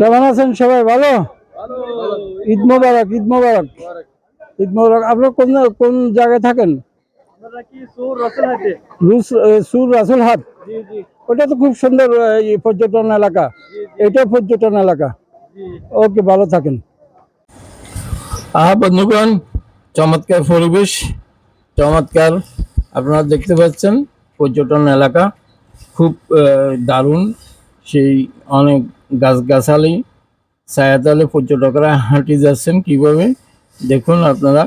কেমন আছেন সবাই? ভালো? ঈদ মোবারক ঈদ মোবারক। ঈদ মোবারক। আপনার কোন কোন জায়গায় থাকেন? সুর রাসুল হাট? ওটা তো খুব সুন্দর পর্যটন এলাকা। এটা পর্যটন এলাকা। ওকে ভালো থাকেন। হ্যাঁ বন্ধুগণ চমৎকার পরিবেশ। চমৎকার। আপনারা দেখতে পাচ্ছেন, পর্যটন এলাকা খুব দারুণ। সেই অনেক গাছগাছালি, ছায়াতলে পর্যটকরা হাঁটি যাচ্ছেন কীভাবে? দেখুন আপনারা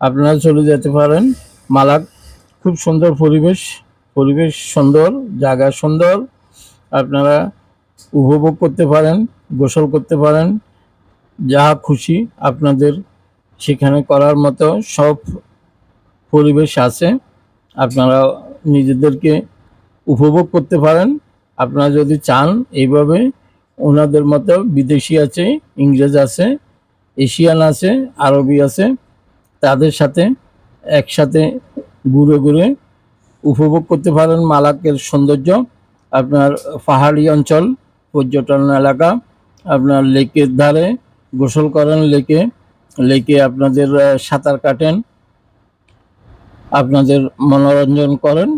আপনারা চলে যেতে পারেন মালাক। খুব সুন্দর পরিবেশ পরিবেশ সুন্দর, জায়গা সুন্দর। আপনারা উপভোগ করতে পারেন, গোসল করতে পারেন যা খুশি আপনাদের সেখানে করার মতো সব পরিবেশ আছে, আপনারা নিজেদেরকে উপভোগ করতে পারেন। আপনারা যদি চান, এইভাবে ওনাদের মতো বিদেশি আছে, ইংরেজ আছে, এশিয়ান আছে, আরবি আছে, তাদের সাথে একসাথে ঘুরে ঘুরে উপভোগ করতে পারেন। মালাকের সৌন্দর্য, আপনার পাহাড়ি অঞ্চল, পর্যটন এলাকা, আপনার লেকের ধারে গোসল করেন লেকে লেকে আপনাদের সাঁতার কাটেন। আপনাদের মনোরঞ্জন করেন।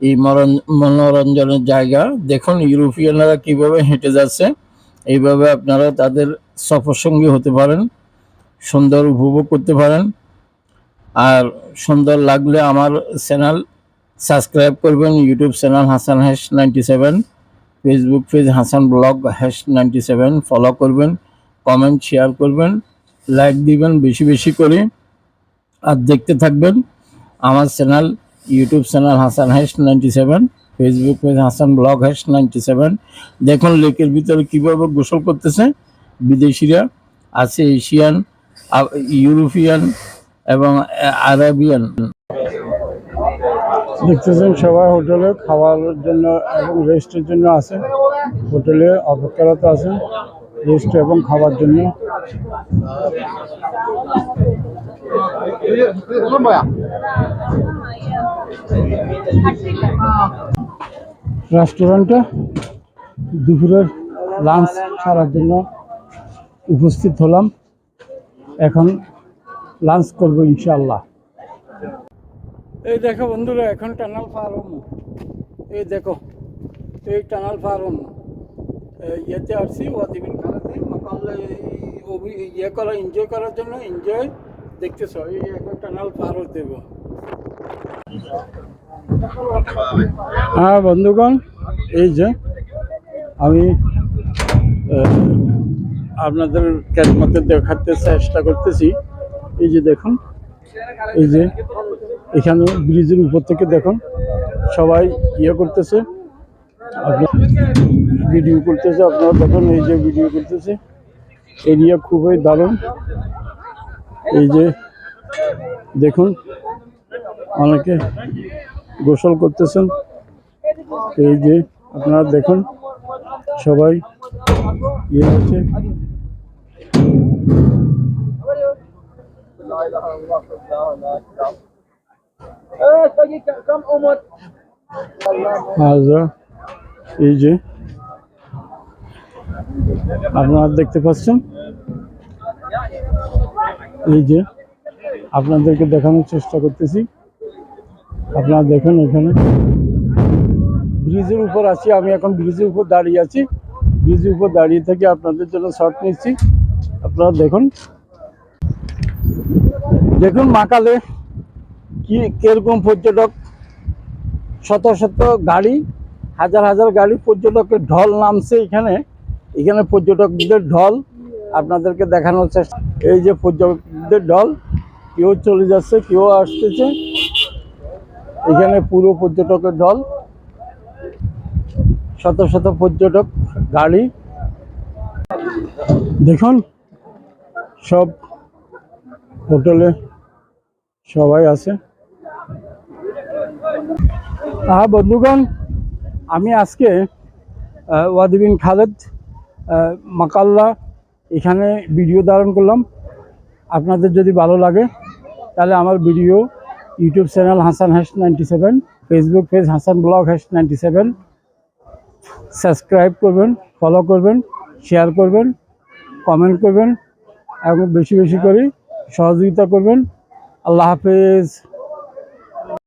এই মনোরঞ্জনের জায়গা দেখুন, ইউরোপিয়ানরা কীভাবে হেঁটে যাচ্ছে। এইভাবে আপনারা তাদের সফরসঙ্গী হতে পারেন, সুন্দর উপভোগ করতে পারেন। আর সুন্দর লাগলে আমার চ্যানেল সাবস্ক্রাইব করবেন, YouTube channel Hasan hash ninety seven, Facebook page Hasan blog hash ninety seven, follow করবেন, কমেন্ট, শেয়ার করবেন, লাইক দিবেন, বেশি বেশি করে। আর দেখতে থাকবেন। আমার channel, YouTube channel Hasan hash ninety seven, Facebook page Hasan blog hash ninety seven. দেখুন লেকের ভিতরে কীভাবে গোসল করতেছে বিদেশিরা, আছে এশিয়ান ইউরোপিয়ান এবং আরাবিয়ান। দেখতেছেন সবাই হোটেলে খাওয়ার জন্য এবং রেস্টের জন্য আছে। হোটেলে অপেক্ষারত আছে রেস্ট এবং খাওয়ার জন্য। রেস্টুরেন্টে দুপুরের লাঞ্চ ছাড়ার জন্য উপস্থিত হলাম। এখন লাঞ্চ করব ইনশাআল্লাহ। এই দেখো বন্ধুরা, এখন টানাল পার এই দেখো, এই টানাল পার ইয়েতে আসছি ওয়াদিবিন খানাতে মকালে ইয়ে করা এনজয় করার জন্য এনজয় দেখতেছো, এই এখন টানাল পার হতে হ্যাঁ বন্ধুগণ, এই যে আমি আপনাদের মধ্যে দেখাতে চেষ্টা করতেছি। এই যে দেখুন, এই যে এখানে ব্রিজের উপর থেকে দেখুন, সবাই ইয়ে করতেছে। ভিডিও করতেছে, আপনারা দেখুন এই যে ভিডিও করতেছে। এরিয়া খুবই দারুণ। এই যে দেখুন, অনেকে গোসল করতেছেন। এই যে আপনারা দেখুন, সবাই ইয়ে হচ্ছে। হাজরা এই যে আপনারা দেখতে পাচ্ছেন? এই যে আপনাদেরকে দেখানোর চেষ্টা করতেছি। আপনারা দেখুন এখানে। ব্রিজের উপর আছি, আমি এখন ব্রিজের উপর দাঁড়িয়ে আছি। ব্রিজের উপর দাঁড়িয়ে থেকে আপনাদের জন্য শর্ট নিচ্ছি। আপনারা দেখুন। দেখুন মাকালে কি, কীরকম পর্যটক, শত শত গাড়ি হাজার হাজার গাড়ি পর্যটকের ঢল নামছে এখানে। এখানে পর্যটকদের ঢল আপনাদেরকে দেখানোর চেষ্টা। এই যে পর্যটকদের ঢল, কেউ চলে যাচ্ছে, কেউ আসতেছে। এখানে পুরো পর্যটকের ঢল। শত শত পর্যটক গাড়ি। দেখুন, সব হোটেলে সবাই আছে। হ্যাঁ বন্ধুগণ আমি আজকে ওয়াদিবিন খালেদ মাকাল্লা এখানে ভিডিও ধারণ করলাম। আপনাদের যদি ভালো লাগে, তাহলে আমার video YouTube channel Hasan hash ninety seven, Facebook page Hasan blog hash ninety seven. Subscribe করবেন, ফলো করবেন, শেয়ার করবেন, কমেন্ট করবেন, এবং বেশি বেশি করে সহযোগিতা করবেন। আল্লাহ হাফেজ।